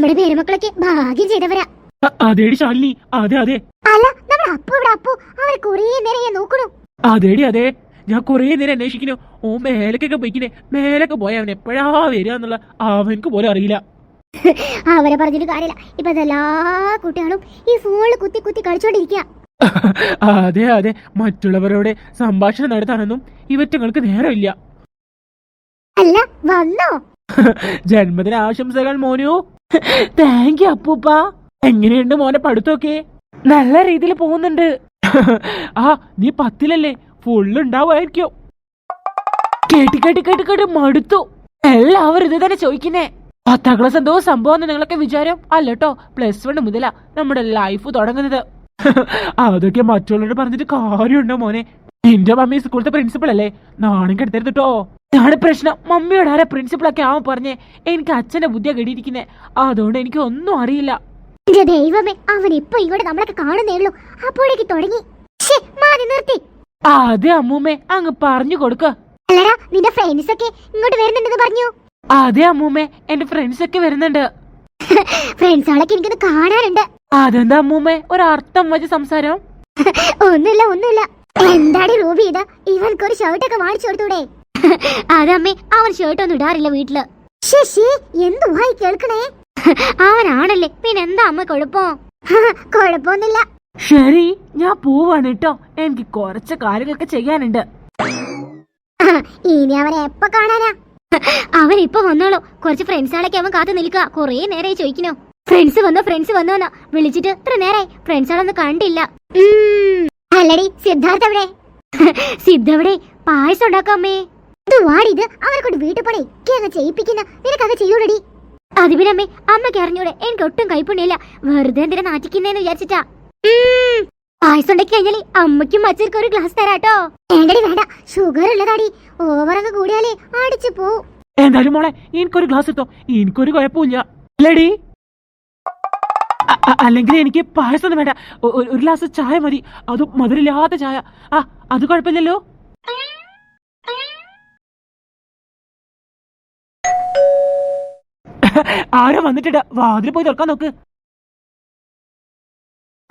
നമ്മുടെ പേരുമക്കളൊക്കെ ഭാഗ്യം ചെയ്തവരാ. അതേടി ശാലിനി. അതെ അതെ. അല്ല നമ്മുടെ അപ്പു ഇവിടെ അപ്പു. അവർ കുറേ നേരം ഞാൻ നോക്കണു. അതേടി അതെ. ഞാൻ കുറേ നേരം അന്വേഷിക്കുന്നു. ഓ മേലക്കൊക്കെ പോയിക്കിനെ. മേലൊക്കെ പോയ അവൻ എപ്പോഴാ വരിക എന്നുള്ള അവനക്ക് പോലും അറിയില്ല. അവരെ പറഞ്ഞിട്ട് കാര്യമില്ല. ഇപ്പൊ എല്ലാ കുട്ടികളും ഈ ഫോണിൽ കുത്തി കുത്തി കളിച്ചോണ്ടിരിക്കുക അതെ അതെ. മറ്റുള്ളവരോട് സംഭാഷണം നടത്താനൊന്നും ഇവറ്റങ്ങൾക്ക് നേരമില്ല. അല്ല വന്നോ? ജന്മദിന ആശംസകൾ മോനു. താങ്ക് യു അപ്പൂപ്പ. എങ്ങനെയുണ്ട് മോനെ പഠിത്തമൊക്കെ? നല്ല രീതിയിൽ പോകുന്നുണ്ട്. ആ നീ പത്തിലല്ലേ? ഫുള്ള് ഉണ്ടാവുമായിരിക്കോ. കേട്ടി കേട്ടി കേട്ടി കേട്ടി മടുത്തു. എല്ലാവരും ഇത് തന്നെ ചോദിക്കുന്നേ. പത്താം ക്ലാസ് എന്തോ സംഭവം നിങ്ങളൊക്കെ വിചാരം? അല്ലട്ടോ പ്ലസ് വൺ മുതലാ നമ്മുടെ ലൈഫ് തുടങ്ങുന്നത്. അതൊക്കെ മറ്റുള്ളവരോട് പറഞ്ഞിട്ട് കാര്യമുണ്ടോ മോനെ? നിന്റെ മമ്മി സ്കൂളത്തെ പ്രിൻസിപ്പൾ അല്ലേ? നാണം കെടുത്തരുത് കേട്ടോ ഇതാണ് പ്രശ്നം. മമ്മിയോട് ആരാ പ്രിൻസിപ്പളൊക്കെ ആവാൻ പറഞ്ഞേ? എനിക്ക് അച്ഛന്റെ ബുദ്ധിയാ കെടിയിരിക്കുന്നേ. അതുകൊണ്ട് എനിക്ക് ഒന്നും അറിയില്ല. എന്റെ ദൈവമേ അവൻ ഇപ്പൊ ഇങ്ങോട്ട് നമ്മളൊക്കെ കാണുന്നേ ഉള്ളൂ. അപ്പോഴേക്ക് തുടങ്ങി. ശ്ശേ, മാറി നിർത്തി. അതെ അമ്മൂമ്മേ അങ്ങ് പറഞ്ഞു കൊടുക്ക. അല്ലടാ നിന്റെ ഫ്രണ്ട്സ് ഒക്കെ ഇങ്ങോട്ട് വരുന്നുണ്ടെന്ന് പറഞ്ഞു. അതെ അമ്മൂമ്മേ എന്റെ ഫ്രണ്ട്സ് ഒക്കെ വരുന്നുണ്ട്. ഫ്രണ്ട്സുകളൊക്കെ എനിക്കൊന്ന് കാണാനുണ്ട്. അതെന്താ അമ്മൂമ്മേ ഒരർത്ഥം വെച്ച സംസാരം? ഒന്നുമില്ല ഒന്നുമില്ല. എന്താടി റൂബി ഇത്? ഇവൻക്ക് ഒരു ഷർട്ടൊക്കെ വാങ്ങിച്ചു കൊടുത്തൂടെ? അതമ്മേ അവൻ ഷർട്ട് ഒന്നും ഇടാറില്ല വീട്ടിൽ. ശശി എന്തുവായി കേൾക്കണേ? അവനാണല്ലേ. പിന്നെ എന്താ അമ്മ കുഴപ്പം? കുഴപ്പമൊന്നുമില്ല ശരി ഞാൻ പോവാണ് കേട്ടോ. എനിക്ക് കുറച്ച് കാര്യങ്ങളൊക്കെ ചെയ്യാനുണ്ട്. ഇനി അവനെ എപ്പ കാണാനാ? അവൻ ഇപ്പൊ വന്നോളൂ. കുറച്ച് ഫ്രണ്ട്സുകളൊക്കെ അവൻ കാത്തു നിൽക്കുക. കൊറേ നേരമായി ചോദിക്കണോ ഫ്രണ്ട്സ് വന്നോ ഫ്രണ്ട്സ് വന്നോ എന്നാ വിളിച്ചിട്ട് ഇത്ര നേരായി. ഫ്രണ്ട്സുകളൊന്നും കണ്ടില്ല. ഉം, അല്ലടി സിദ്ധാർത്ഥ എവിടെ? സിദ്ധ എവിടെ? പായസം ഉണ്ടാക്കാമേ വാടിത് അവരെ കൊണ്ട് വീട്ടിൽ പണി ഒക്കെ അങ്ങ് ചെയ്യിപ്പിക്കുന്ന നിനക്കത് ചെയ്യൂടടി. അത് പിന്നെ അമ്മേ അമ്മയ്ക്ക് അറിഞ്ഞൂടെ എനിക്ക് ഒട്ടും കൈപ്പുണ്ണില്ല വെറുതെ എന്തിനാ നാറ്റിക്കുന്നേന്ന് വിചാരിച്ചിട്ടാ. പായസം ഉണ്ടാക്കി കഴിഞ്ഞാൽ അമ്മയ്ക്കും ഒരു ഗ്ലാസ് തരാട്ടോ. വേണ്ടടി വേണ്ട. ഷുഗർ ഉള്ളതാടി. ഓവർ അങ്ങ് കൂടിയാലേ അടിച്ചു പോവും. എന്തായാലും മോളെ എനിക്കൊരു ഗ്ലാസ് എത്തോ എനിക്കൊരു കുഴപ്പമില്ല. ലേഡി അല്ലെങ്കിൽ എനിക്ക് പായസം ഒന്നും വേണ്ട. ഒരു ഗ്ലാസ് ചായ മതി. അതും മധുരമില്ലാത്ത ചായ. ആ അത് കുഴപ്പമില്ലല്ലോ. ആരോ വന്നിട്ടുണ്ട് വാതിൽ പോയി തുറക്കാൻ നോക്ക്.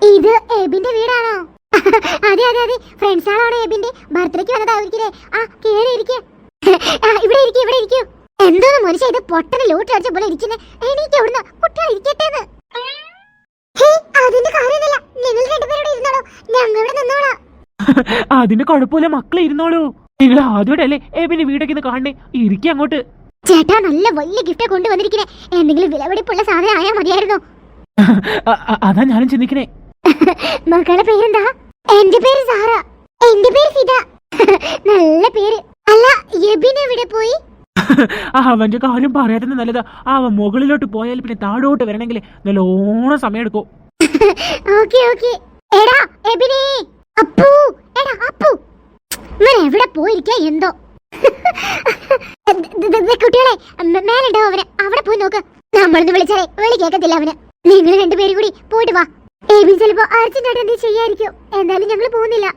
ഇത് എബിന്റെ വീടാണോ? അതെ അതെ അതെ. ഫ്രണ്ട്സ് ആണോ എബിന്റെ ബർത്ത്ഡേക്ക് വന്നതായിരിക്കില്ലേ? ആ കേറി ഇരിക്കേ. ഇവിടെ ഇരിക്കും ഇവിടെ ഇരിക്കൂ. എന്തോന്ന് മനുഷ്യ ഇത് പൊട്ടന് ലൂട്ട് അടിച്ച പോലെ ഇരിക്കുന്നേ. എനിക്ക് അവിടുന്ന്. കുട്ടികൾ ഇരിക്കട്ടെ അതിന്റെ നിങ്ങൾ രണ്ടുപേരോട് ഇരുന്നോളൂ. നിന്നോളാം. അതിന്റെ കുഴപ്പമില്ല മക്കളെ ഇരുന്നോളൂ. നിങ്ങൾ ആദ്യമായിട്ട് അല്ലേ എബിന്റെ വീടൊക്കെ ഇന്ന് കാണണേ. ഇരിക്കുക അങ്ങോട്ട്. ചേട്ടാ നല്ല വലിയ ഗിഫ്റ്റ് കൊണ്ടുവന്നിരിക്കുന്നേ എന്തെങ്കിലും വിലപിടിപ്പുള്ള സാധനം ആയാൽ മതിയായിരുന്നു. അതാ ഞാനും ചിന്തിക്കണേ. മക്കളുടെ പേരെന്താ? എന്റെ പേര് സാറ. എന്റെ പേര് ഫിദ. നല്ല പേര്. അല്ല എബിൻ എവിടെ പോയി? അവന്റെ കാര്യം പറയാത്തത് നല്ലതാ. അവൻ മുകളിലോട്ട് പോയാൽ പിന്നെ താഴോട്ട് വരണമെങ്കിൽ നല്ലോണം സമയം എടുക്കും. Okay okay. എടാ എബിനെ അപ്പു. എടാ അപ്പു. ഇവൻ എവിടെ പോയിരിക്കാ എന്തോ? കുട്ടികളെ മേലുണ്ടോ അവന്? അവിടെ പോയി നോക്ക്. നമ്മളൊന്ന് വിളിച്ചാലേ വിളി കേൾക്കത്തില്ല അവന്. നിങ്ങൾ രണ്ടുപേരും കൂടി പോയിട്ട് വാ. എബിൻ ചിലപ്പോ അർജന്റായിട്ട് എന്തെങ്കിലും ചെയ്യായിരിക്കും. എന്തായാലും ഞങ്ങൾ പോകുന്നില്ല.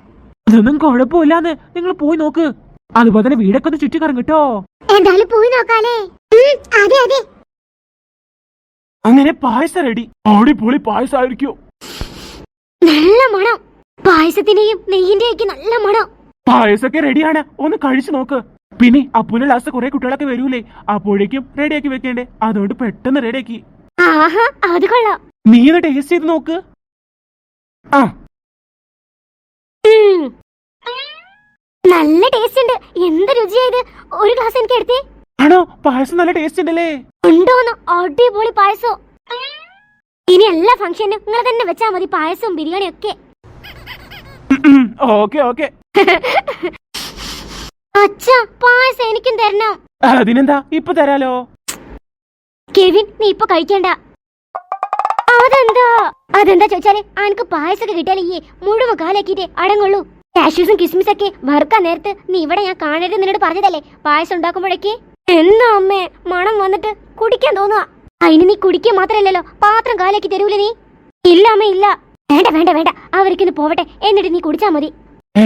അതൊന്നും കുഴപ്പമില്ലാന്ന്. നിങ്ങൾ പോയി നോക്ക്. അതുപോലെ തന്നെ വീടൊക്കെ ഒന്ന് ചുറ്റി കറങ്ങിട്ടോ എന്തായാലും പോയി നോക്കാലേ. അതെ അതെ. അങ്ങനെ പായസം റെഡി അടിപൊളി പായസമായിരിക്കും നല്ല മണം. പായസത്തിന്റെയും നെയ്യിന്റെയും ഒക്കെ നല്ല മണം. പായസൊക്കെ റെഡിയാണ് ഒന്ന് കഴിച്ചു നോക്ക്. പിന്നെ അപ്പുവിന്റെ ലാസ്റ്റ് കുറെ കുട്ടികളൊക്കെ വരൂലേ? അപ്പോഴേക്കും റെഡിയാക്കി വെക്കേണ്ടേ? അതുകൊണ്ട് പെട്ടെന്ന് റെഡിയാക്കി ആഹാ അത് കൊള്ളാം. നീ ഒന്ന് ടേസ്റ്റ് ചെയ്ത് നോക്ക്. ആ. നല്ല ടേസ്റ്റ് ഉണ്ട്. എന്ത് രുചിയായത് ഒരു ഗ്ലാസ് എനിക്ക് എടുത്തേ. ആണോ? പായസം നല്ല ടേസ്റ്റ് ഉണ്ടല്ലേ? ഉണ്ടോന്ന് അടിപൊളി പായസം. ഇനി എല്ലാ ഫംഗ്ഷനും നിങ്ങൾ തന്നെ വെച്ചാ മതി പായസവും ബിരിയാണിയും ഒക്കെ. Okay okay. അച്ഛാ പായസം എനിക്കും തരണം. അതിനെന്താ? ഇപ്പൊ തരാലോ. കെവിൻ നീ ഇപ്പൊ കഴിക്കണ്ട. അതെന്താ? അതെന്താ ചോദിച്ചാൽ അനക്ക് പായസൊക്കെ കിട്ടിയാലേ മുഴുവൻ കാലാക്കിട്ടേ അടങ്ങുള്ളൂ. കാഷ്യൂസും കിസ്മിസൊക്കെ വറുക്കാൻ നേരത്ത് നീ ഇവിടെ ഞാൻ കാണരുത് നിന്നോട് പറഞ്ഞതല്ലേ? പായസം ഉണ്ടാക്കുമ്പോഴേക്ക്? എന്നാ അമ്മേ മണം വന്നിട്ട് കുടിക്കാൻ തോന്നുക അതിന് നീ കുടിക്കുക മാത്രല്ലല്ലോ പാത്രം കാലാക്കി തരൂലേ നീ? ഇല്ല അമ്മ ഇല്ല. വേണ്ട വേണ്ട വേണ്ട. അവർക്കിന്ന് പോവട്ടെ. എന്നിട്ട് നീ കുടിച്ചാ മതി.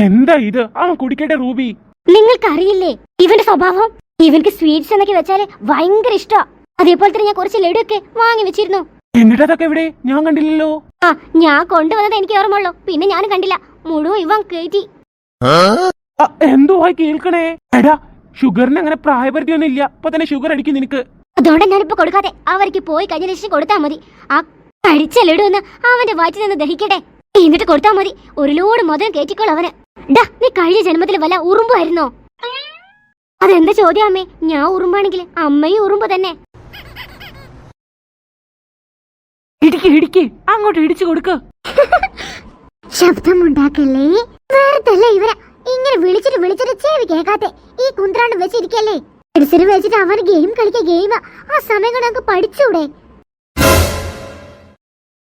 എന്താ ഇത്? അവൻ കുടിക്കട്ടെ റൂബി. നിങ്ങൾക്കറിയില്ലേ ഇവന്റെ സ്വഭാവം? ഇവൻക്ക് സ്വീറ്റ്സ് എന്നൊക്കെ വെച്ചാൽ ഭയങ്കര ഇഷ്ടാ. അതേപോലെ തന്നെ ഞാൻ കുറച്ച് ലഡു ഒക്കെ വാങ്ങി വെച്ചിരുന്നു. എന്നിട്ട് അതൊക്കെ എവിടെ? ഞാൻ കണ്ടില്ലല്ലോ. ആ ഞാൻ കൊണ്ടുവന്നത് എനിക്ക് ഓർമ്മയുള്ളൂ. പിന്നെ ഞാൻ കണ്ടില്ല. മുഴുവൻ ഇവൻ കയറ്റി എന്തോ എന്തുവായി കേൾക്കണേ. എടാ ഷുഗറിന് അങ്ങനെ പ്രായപരിധിയൊന്നും ഇല്ല ഇപ്പൊ തന്നെ ഷുഗർ അടിക്കും നിനക്ക്. അതുകൊണ്ട് ഞാനിപ്പോ കൊടുക്കാതെ അവർക്ക് പോയി കഴിഞ്ഞ ലക്ഷ്യം കൊടുത്താൽ മതി. ആ കഴിച്ച ലഡു ഒന്ന് അവന്റെ വയറ്റിൽ നിന്ന് ദഹിക്കട്ടെ. എന്നിട്ട് കൊടുത്താൽ മതി. ഒരു ലോഡ് മുതൽ കയറ്റിക്കോൾ അവന്. ഡാ നീ കഴിഞ്ഞ ജന്മത്തിൽ വല്ല ഉറുമ്പായിരുന്നോ അതെന്താ ചോദ്യം അമ്മേ? ഞാൻ ഉറുമ്പാണെങ്കിൽ അമ്മയും ഉറുമ്പ് തന്നെ. ഇടിക്ക് ഇടിക്ക്. അങ്ങോട്ട് ഇടിച്ചു കൊടുക്ക. ശബ്ദമുണ്ടാക്കല്ലേ? വേറെ ഇവരെ? ഇങ്ങനെ വിളിച്ചിട്ട് വിളിച്ചിട്ട് ചെവി കേൾക്കാത്തെ. ഈ കുന്ത്രാണ്ട് വെച്ചിരിക്കല്ലേ? പെൻസിൽ വെച്ചിട്ട് അവൻ ഗെയിം കളിക്ക ഗെയിം ആ സമയം കൊണ്ട് അങ്ങ് പഠിച്ചൂടെ?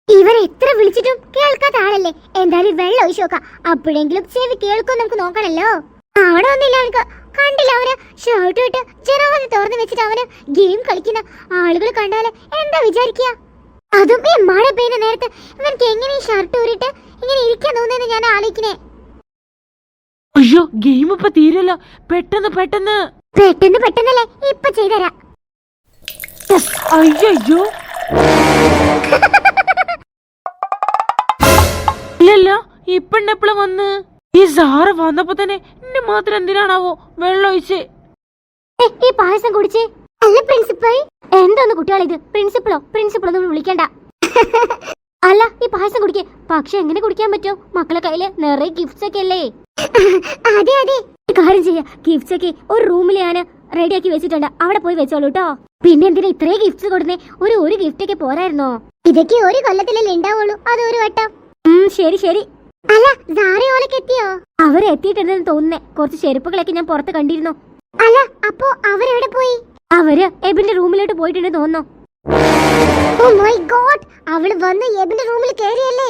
ഇവരെ എത്ര വിളിച്ചിട്ടും കേൾക്കാത്ത ആളല്ലേ എന്തായാലും വെള്ളം ഒഴിച്ചു നോക്കാം. അപ്പോഴെങ്കിലും ചെവി കേൾക്കും നമുക്ക് നോക്കണല്ലോ. ആണോന്നില്ല അവനക്ക്. കണ്ടില്ല അവന്. ഷർട്ട് ഇട്ട് ജനവാദി തുറന്നു വെച്ചിട്ട് അവന് ഗെയിം കളിക്കുന്ന ആളുകൾ കണ്ടാൽ എന്താ വിചാരിക്കുക? അതും ഈ മഴ പെയ്യുന്ന നേരത്ത് ഇവർക്ക് എങ്ങനെ ഈ ഷർട്ട് ഊരിട്ട് ഇങ്ങനെ ഇരിക്കാൻ തോന്നുന്നു ഞാൻ ആലോചിക്കണേ അയ്യോ ഗെയിം ഇപ്പൊ തീരല്ല. പെട്ടെന്ന് പെട്ടെന്ന്. പെട്ടെന്ന് പെട്ടെന്നല്ലേ? ഇപ്പൊ ചെയ്തരാ അയ്യോ ഇല്ലല്ല ഇപ്പെണ്ണെപ്പോഴും വന്ന്? ഈ സാറ് വന്നപ്പോ തന്നെ എന്നെ മാത്രം എന്തിനാണാവോ വെള്ളം ഒഴിച്ച്? ഈ പായസം കുടിച്ചേ? അല്ല പ്രിൻസിപ്പൽ. എന്താന്ന് കുട്ടികളെ ഇത് പ്രിൻസിപ്പളോ പ്രിൻസിപ്പൾ ഒന്നും വിളിക്കണ്ട. അല്ല ഈ പായസം കുടിക്കേ. പക്ഷെ എങ്ങനെ കുടിക്കാൻ പറ്റും? മക്കളെ കയ്യിൽ നിറയെ ഗിഫ്റ്റ്സ് ഒക്കെ അല്ലേ? അതെ അതെ. കാര്യം ചെയ്യാ. ഗിഫ്റ്റ്സ് ഒക്കെ ഒരു റൂമിൽ ഞാൻ റെഡിയാക്കി വെച്ചിട്ടുണ്ട്. അവിടെ പോയി വെച്ചോളൂ കേട്ടോ പിന്നെ എന്തിനാ ഇത്രയും ഗിഫ്റ്റ്സ് കൊടുന്നേ ഒരു ഒരു ഗിഫ്റ്റ് ഒക്കെ പോരായിരുന്നോ? ഇതൊക്കെ ഒരു കൊല്ലത്തിലല്ലേ ഉണ്ടാവുള്ളൂ. അത് ഒരു വട്ടം. ശരി ശരി. അല്ല സാറി ഓലക്ക് എത്തിയോ? അവർ എത്തിയിട്ടുണ്ടെന്ന് തോന്നുന്നേ. കുറച്ച് ചെരുപ്പുകളൊക്കെ ഞാൻ പുറത്ത് കണ്ടിരുന്നു. അല്ല അപ്പോ അവരെവിടെ പോയി? അവർ എബിന്റെ റൂമിലോട്ട് പോയിട്ടുണ്ടെന്ന് തോന്നുന്നു. ഓ മൈ ഗോഡ് അവൾ വന്ന് എബിന്റെ റൂമിൽ കേറിയല്ലേ?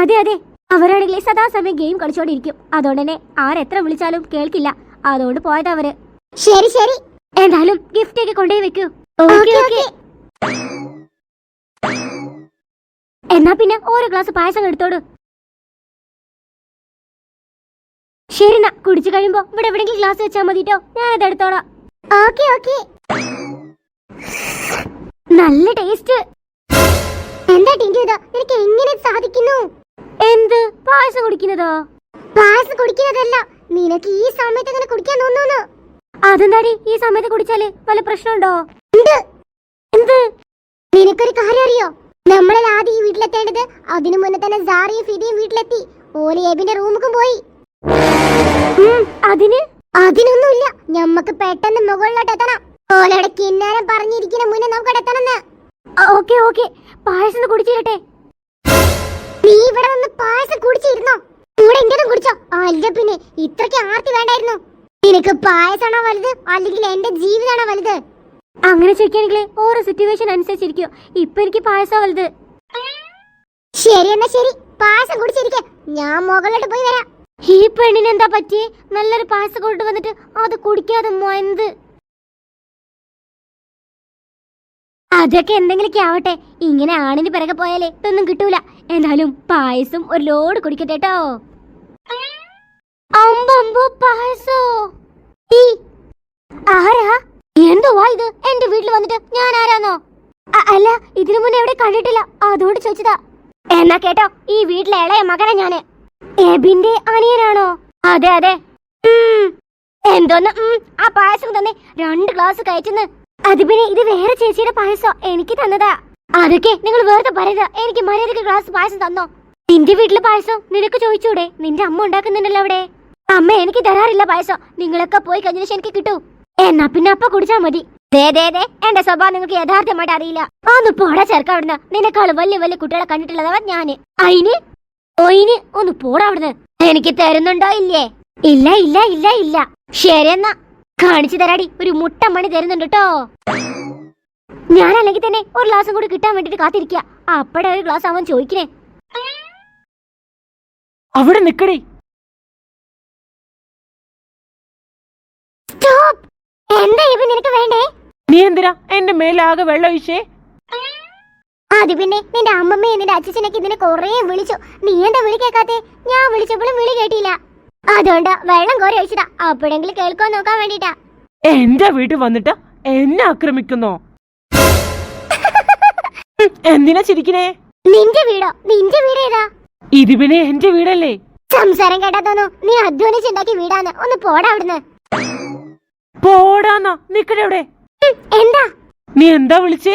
അതെ അതെ. അവരാണെങ്കിൽ സദാസമയം ഗെയിം കളിച്ചോണ്ടിരിക്കും. അതുകൊണ്ട് തന്നെ ആരെത്ര വിളിച്ചാലും കേൾക്കില്ല. അതുകൊണ്ട് പോയതവര് അവർ. ശരി ശരി. എന്തായാലും ഗിഫ്റ്റ് ഒക്കെ കൊണ്ടുപോയി വെക്കൂ. ഓക്കെ. ഓക്കെ. പിന്നെ ഓരോ ഗ്ലാസ് പായസം എടുത്തോട്. ശരി എന്നാ കുടിച്ചു കഴിയുമ്പോ ഇവിടെ എവിടെങ്കിലും ഗ്ലാസ് വെച്ചാ മതിട്ടോ. ഞാൻ അത് എടുത്തോളാം നല്ല ടേസ്റ്റ്. എന്താ ടിങ്കു ഇത്? നിനക്ക് എങ്ങനെ സാധിക്കുന്നു? എന്ത്? പായസം കുടിക്കുന്നതോ? പായസം കുടിക്കുന്നതല്ല. നിനക്ക് ഈ സമയത്ത് അങ്ങനെ കുടിക്കാൻ തോന്നുന്നു. അതെന്താടി? ഈ സമയത്ത് കുടിച്ചാൽ വല്ല പ്രശ്നമുണ്ടോ? ഉണ്ട്. എന്ത്? നിനക്കൊരു കാര്യം അറിയോ? നമ്മളിൽ ആദ്യം ഈ വീട്ടിലെത്തേണ്ടത്? അതിനു മുന്നേ തന്നെ സാറിയും ഫിദിയും വീട്ടിലെത്തി. ഓലി എബിന്റെ റൂമുക്കും പോയി. അതിന്? അതിനൊന്നുമില്ല. ഞമ്മക്ക് പെട്ടെന്ന് മുകളിലോട്ട് എത്തണം. ഓലയുടെ കിന്നാരം പറഞ്ഞിരിക്കുന്ന മുന്നേ നമുക്ക് എത്തണം ഓക്കെ ഓക്കെ. പായസം കുടിച്ചിരട്ടെ നീ ഇവിടെ വന്ന് പായസം കുടിച്ചിരുന്നോ? കൂടെ എന്റേതും കുടിച്ചോ? അല്ല പിന്നെ ഇത്രയ്ക്ക് ആർത്തി വേണ്ടായിരുന്നു. നിനക്ക് പായസമാണോ വലുത്? അല്ലെങ്കിൽ എന്റെ ജീവിതമാണോ വലുത്? അങ്ങനെ ചോദിക്കുകയാണെങ്കിൽ ഓരോ സിറ്റുവേഷൻ അനുസരിച്ചിരിക്കും ഇപ്പൊ എനിക്ക് പായസം വലുത് ശരി എന്നാ ശരി. പായസം കുടിച്ചിരിക്കെ. ഞാൻ മുകളിലോട്ട് പോയി വരാം. ഈ പെണ്ണിന് എന്താ പറ്റി നല്ലൊരു പായസം കൊണ്ട് വന്നിട്ട് അത് കുടിക്കാതെ മൊയന്ത് അതൊക്കെ എന്തെങ്കിലുമൊക്കെ ആവട്ടെ. ഇങ്ങനെ ആണിന് പിറകെ പോയാലേ ഇതൊന്നും കിട്ടൂല. എന്തായാലും പായസം ഒരു ലോഡ് കുടിക്കട്ടെ കേട്ടോ അമ്പോ പായസോ? ഈ എന്തുവാ ഇത്? എന്റെ വീട്ടിൽ വന്നിട്ട് ഞാൻ ആരാന്നോ? അല്ല ഇതിനു മുന്നേ എവിടെ കണ്ടിട്ടില്ല. അതുകൊണ്ട് ചോദിച്ചതാ. എന്നാ കേട്ടോ ഈ വീട്ടിലെ ഇളയ മകനാ ഞാൻ. എബിന്റെ അനിയനാണോ? അതെ അതെ. എന്തോന്ന്? ആ പായസം തന്നെ. രണ്ട് ഗ്ലാസ് കഴിച്ചെന്ന്. അത് പിന്നെ ഇത് വേറെ ചേച്ചിയുടെ പായസം? എനിക്ക് തന്നതാ. അതൊക്കെ നിങ്ങൾ വെറുതെ പറയരുത്. എനിക്ക് മര്യാദയ്ക്ക് ഗ്ലാസ് പായസം തന്നോ? നിന്റെ വീട്ടിലെ പായസം നിനക്ക് ചോദിച്ചൂടെ? നിന്റെ അമ്മ ഉണ്ടാക്കുന്നുണ്ടല്ലോ അവിടെ. അമ്മ എനിക്ക് തരാറില്ല പായസം. നിങ്ങളൊക്കെ പോയി കഴിഞ്ഞ ശേഷം എനിക്ക് കിട്ടൂ. എന്നാ പിന്നെ അപ്പ കുടിച്ചാ മതി. എന്റെ സ്വഭാവം നിങ്ങൾക്ക് യഥാർത്ഥമായിട്ട് അറിയില്ല. ഒന്ന് പോടാ ചേർക്ക അവിടുന്ന്. നിന്നെക്കാൾ വലിയ വലിയ കുട്ടികളെ കണ്ടിട്ടുള്ളതാ ഞാൻ. അയിന് ഒയിന് ഒന്ന് പോടാ അവിടുന്ന്. എനിക്ക് തരുന്നുണ്ടോ ഇല്ലേ? ഇല്ല ഇല്ല ഇല്ല ഇല്ല. ശരി എന്നാ. കാണിച്ചു തരാടി. ഒരു മുട്ട മണി തരുന്നുണ്ട് കേട്ടോ ഞാനല്ലെങ്കിൽ തന്നെ ഒരു ഗ്ലാസും കൂടി കിട്ടാൻ വേണ്ടിട്ട് കാത്തിരിക്കുക അപ്പടെ ഒരു ഗ്ലാസ് അവൻ ചോദിക്കണേ. അവിടെ നിക്കടേ. നിനക്ക് വേണ്ടേ? നീ എന്തിനാ? എന്റെ മേലാകെ വെള്ളം ഒഴിച്ചേ അത് പിന്നെ നിന്റെ അമ്മമ്മയും നിന്റെ അച്ഛനൊക്കെ ഇതിനെ കൊറേ വിളിച്ചു. നീ എന്താ വിളി കേൾക്കാത്തെ? ഞാൻ വിളിച്ചപ്പോഴും വിളി കേട്ടില്ല. അതുകൊണ്ട് വെള്ളം കോരി ഒഴിച്ചതാ. അപ്പോഴെങ്കിലും കേൾക്കാൻ നോക്കാൻ വേണ്ടിട്ടാ എന്റെ വീട്ടിൽ വന്നിട്ട് എന്നെ ആക്രമിക്കുന്നോ? എന്തിനാ ചിരിക്കണേ? നിന്റെ വീടോ? നിന്റെ വീട് ഏതാ? ഇത് പിന്നെ എന്റെ വീടല്ലേ? സംസാരം കേട്ടാ തോന്നു നീ അധ്വാനിച്ചുണ്ടാക്കിയ വീടാന്ന്. ഒന്ന് പോടാ അവിടുന്ന്. പോടാന്നാ. നിക്കടെ എന്താ? നീ എന്താ വിളിച്ചേ?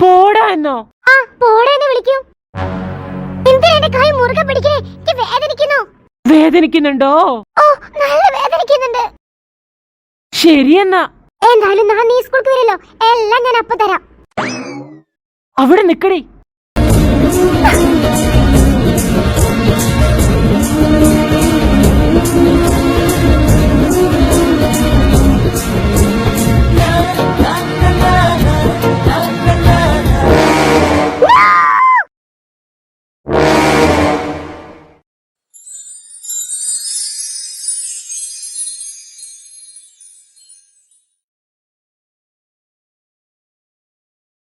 പോടാ എന്നോ ആ പോടാ എന്ന് വിളിക്കൂ. എന്തിനാ എന്റെ കൈ മുറുകെ പിടിക്കണേ? എനിക്ക് വേദനിക്കുന്നു. വേദനിക്കുന്നുണ്ടോ? ഓ നല്ല വേദനിക്കുന്നുണ്ട്. എന്തായാലും നാളെ നീ സ്കൂൾക്ക് വരല്ലോ. എല്ലാം ഞാൻ അപ്പൊ തരാം. അവിടെ നിക്കടി.